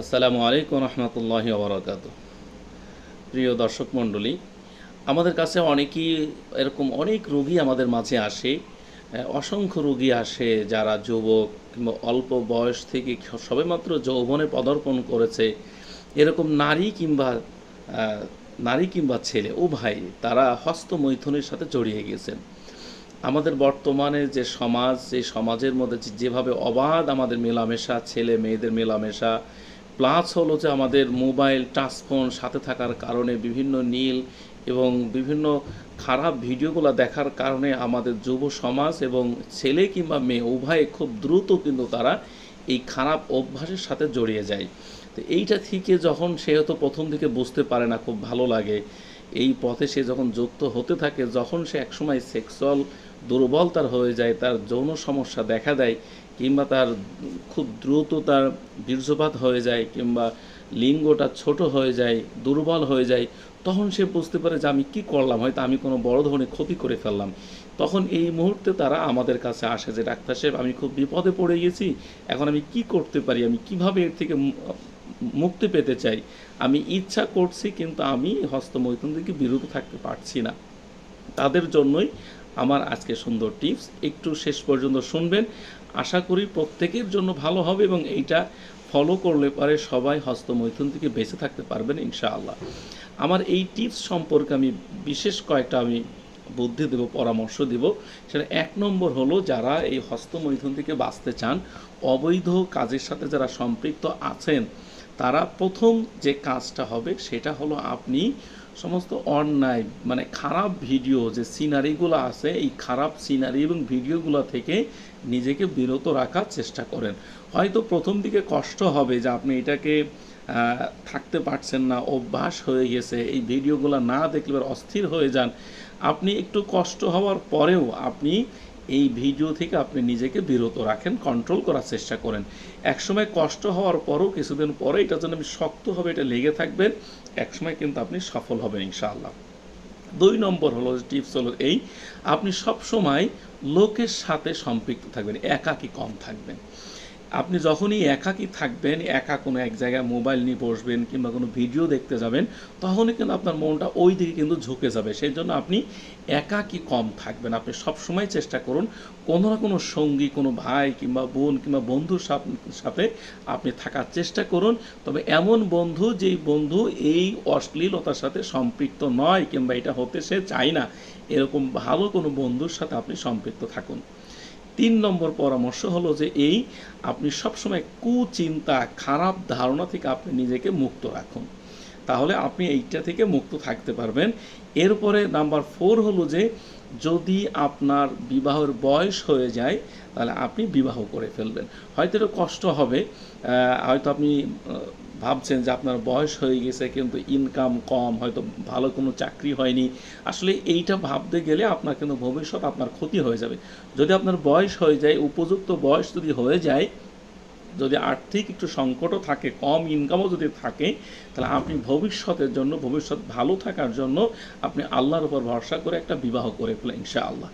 আসসালামু আলাইকুম রহমতুল্লাহি ওবরাকাত প্রিয় দর্শক মণ্ডলী, আমাদের কাছে অনেকেই এরকম অনেক রোগী আমাদের মাঝে আসে অসংখ্য রোগী আসে যারা যুবক কিংবা অল্প বয়স থেকে সবেমাত্র যৌবনে পদার্পণ করেছে। এরকম নারী কিংবা নারী কিংবা ছেলে উভয় তারা হস্তমৈথুনের সাথে জড়িয়ে গেছেন। আমাদের বর্তমানে যে সমাজ এই সমাজের মধ্যে যেভাবে অবাধ আমাদের মেলামেশা, ছেলে মেয়েদের মেলামেশা প্লাস হলো যে আমাদের মোবাইল টাচফোন সাথে থাকার কারণে বিভিন্ন নীল এবং বিভিন্ন খারাপ ভিডিওগুলো দেখার কারণে আমাদের যুব সমাজ এবং ছেলে কিংবা মেয়ে উভয়ে খুব দ্রুত কিন্তু তারা এই খারাপ অভ্যাসের সাথে জড়িয়ে যায়। তো এইটা থেকে যখন সে হয়তো প্রথম দিকে বুঝতে পারে না, খুব ভালো লাগে। এই পথে সে যখন যুক্ত হতে থাকে, যখন সে একসময় সেক্সুয়াল দুর্বল তার হয়ে যায়, তার যৌন সমস্যা দেখা দেয়, কিংবা তার খুব দ্রুত তার বীর্যপাত হয়ে যায়, কিংবা লিঙ্গটা ছোট হয়ে যায়, দুর্বল হয়ে যায়, তখন সে বুঝতে পারে যে আমি কি করলাম, হয়তো আমি কোনো বড় ধরনের ক্ষতি করে ফেললাম। তখন এই মুহূর্তে তারা আমাদের কাছে আসে যে, ডাক্তার সাহেব, আমি খুব বিপদে পড়ে গেছি, এখন আমি কি করতে পারি? আমি কীভাবে এর থেকে মুক্তি পেতে চাই? আমি ইচ্ছা করছি, কিন্তু আমি হস্তমৈথুন থেকে বিরত থাকতে পারছি না। তাদের জন্যই আমার আজকে সুন্দর টিপস। একটু শেষ পর্যন্ত শুনবেন। আশা করি প্রত্যেকের জন্য ভালো হবে এবং এইটা ফলো করলে পরে সবাই হস্তমৈথুন থেকে বেঁচে থাকতে পারবেন ইনশাআল্লাহ। আমার এই টিপস সম্পর্কে আমি বিশেষ কয়েকটা আমি বুদ্ধি দেব, পরামর্শ দেব। সেটা এক নম্বর হলো, যারা এই হস্তমৈথুন থেকে বাঁচতে চান, অবৈধ কাজের সাথে যারা সম্পৃক্ত আছেন, তারা প্রথম যে কাজটা হবে সেটা হলো আপনি সমস্ত অন্যায় মানে খারাপ ভিডিও যে সিনারিগুলো আছে, এই খারাপ সিনারি এবং ভিডিওগুলো থেকে নিজেকে বিরত রাখার চেষ্টা করেন। হয়তো প্রথম দিকে কষ্ট হবে যে আপনি এটাকে থাকতে পারছেন না, অভ্যাস হয়ে গেছে, এই ভিডিওগুলো না দেখলে অস্থির হয়ে যান। আপনি একটু কষ্ট হওয়ার পরেও আপনি এই ভিডিও থেকে আপনি নিজেকে বিরত রাখেন কন্ট্রোল করার চেষ্টা করেন। একসময় কষ্ট হওয়ার পরও কিছুদিন পরে এটা যেন আপনি শক্তভাবে এটা লেগে থাকবেন একসময় কিন্তু আপনি সফল হবেন, ইনশাআল্লাহ। দুই নম্বর হলো টিপস হলো এই, আপনি সবসময় লোকের সাথে সম্পৃক্ত থাকবেন, একাকী কম থাকবেন। আপনি যখনই একাকী থাকবেন, একা কোনো এক জায়গায় মোবাইল নিয়ে বসবেন কিংবা কোনো ভিডিও দেখতে যাবেন, তখনই কিন্তু আপনার মনটা ওই দিকে কিন্তু ঝুঁকে যাবে। সেই জন্য আপনি একাকী কম থাকবেন। আপনি সব সময় চেষ্টা করুন কোনো না কোনো সঙ্গী, কোনো ভাই কিংবা বোন কিংবা বন্ধুর সাথে আপনি থাকার চেষ্টা করুন। তবে এমন বন্ধু যেই বন্ধু এই অশ্লীলতার সাথে সম্পৃক্ত নয় কিংবা এটা হতে সে চায় না, এরকম ভালো কোনো বন্ধুর সাথে আপনি সম্পৃক্ত থাকুন। তিন নম্বর পরামর্শ হলো যে এই আপনি সবসময় কুচিন্তা, খারাপ ধারণা থেকে আপনি নিজেকে মুক্ত রাখুন। তাহলে আপনি এইটা থেকে মুক্ত থাকতে পারবেন। এরপরে নাম্বার ফোর হলো যে যদি আপনার বিবাহের বয়স হয়ে যায়, তাহলে আপনি বিবাহ করে ফেলবেন। হয়তো এটা কষ্ট হবে হয়তো আপনি ভাবছেন যে আপনার বয়স হয়ে গেছে, কিন্তু ইনকাম কম, হয়তো ভালো কোনো চাকরি হয়নি। আসলে এইটা ভাবতে গেলে আপনার কিন্তু ভবিষ্যৎ আপনার ক্ষতি হয়ে যাবে। যদি আপনার বয়স হয়ে যায়, উপযুক্ত বয়স যদি হয়ে যায়, যদি আর্থিক একটু সংকটও থাকে, কম ইনকামও যদি থাকে, তাহলে আপনি ভবিষ্যতের জন্য, ভবিষ্যৎ ভালো থাকার জন্য আপনি আল্লাহর উপর ভরসা করে একটা বিবাহ করে ফেলেন, ইনশাআল্লাহ।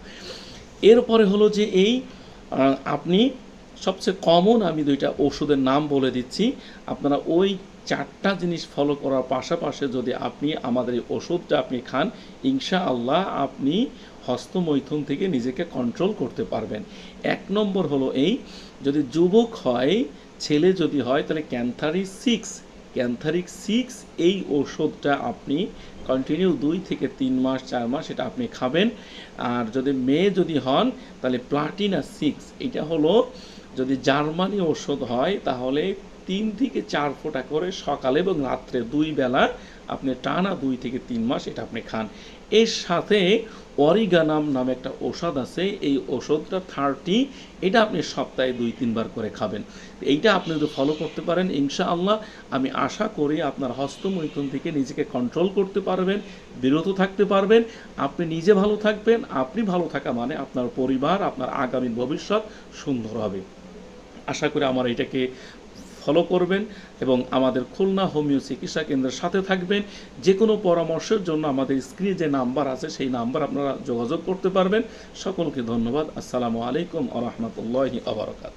এরপরে হলো যে এই আপনি সবচেয়ে কমন আমি দুইটা ওষুধের নাম বলে দিচ্ছি। আপনারা ওই চারটা জিনিস ফলো করার পাশাপাশি যদি আপনি আমাদের এই ওষুধটা আপনি খান ইনশা আল্লাহ আপনি হস্তমৈথুন থেকে নিজেকে কন্ট্রোল করতে পারবেন। এক নম্বর হলো এই, যদি যুবক হয়, ছেলে যদি হয়, তাহলে ক্যান্থারি সিক্স ক্যান্থারিক সিক্স এই ওষুধটা আপনি কন্টিনিউ দুই থেকে তিন মাস, চার মাস এটা আপনি খাবেন। আর যদি মেয়ে যদি হন, তাহলে প্লাটিনা সিক্স এটা হলো যদি জার্মানি ওষুধ হয়, তাহলে তিন থেকে চার ফোঁটা করে সকালে এবং রাত্রে দুই বেলা আপনি টানা দুই থেকে তিন মাস এটা আপনি খান। এর সাথে অরিগানাম নামে একটা ওষুধ আছে, এই ওষুধটা থার্টি, এটা আপনি সপ্তাহে দুই, তিনবার করে খাবেন। এইটা আপনি যদি ফলো করতে পারেন, ইনশাআল্লাহ আমি আশা করি আপনার হস্তমৈথুন থেকে নিজেকে কন্ট্রোল করতে পারবেন, বিরত থাকতে পারবেন, আপনি নিজে ভালো থাকবেন, আপনি ভালো থাকা মানে আপনার পরিবার, আপনার আগামী ভবিষ্যৎ সুন্দর হবে। আশা করি আমার এটাকে ফলো করবেন এবং আমাদের খুলনা হোমিও চিকিৎসা কেন্দ্রের সাথে থাকবেন। যে কোনো পরামর্শের জন্য আমাদের স্ক্রিনে যে নাম্বার আছে, সেই নাম্বার আপনারা যোগাযোগ করতে পারবেন। সকলকে ধন্যবাদ। আসসালামু আলাইকুম আ রহমতুল্লাহি আবরকাত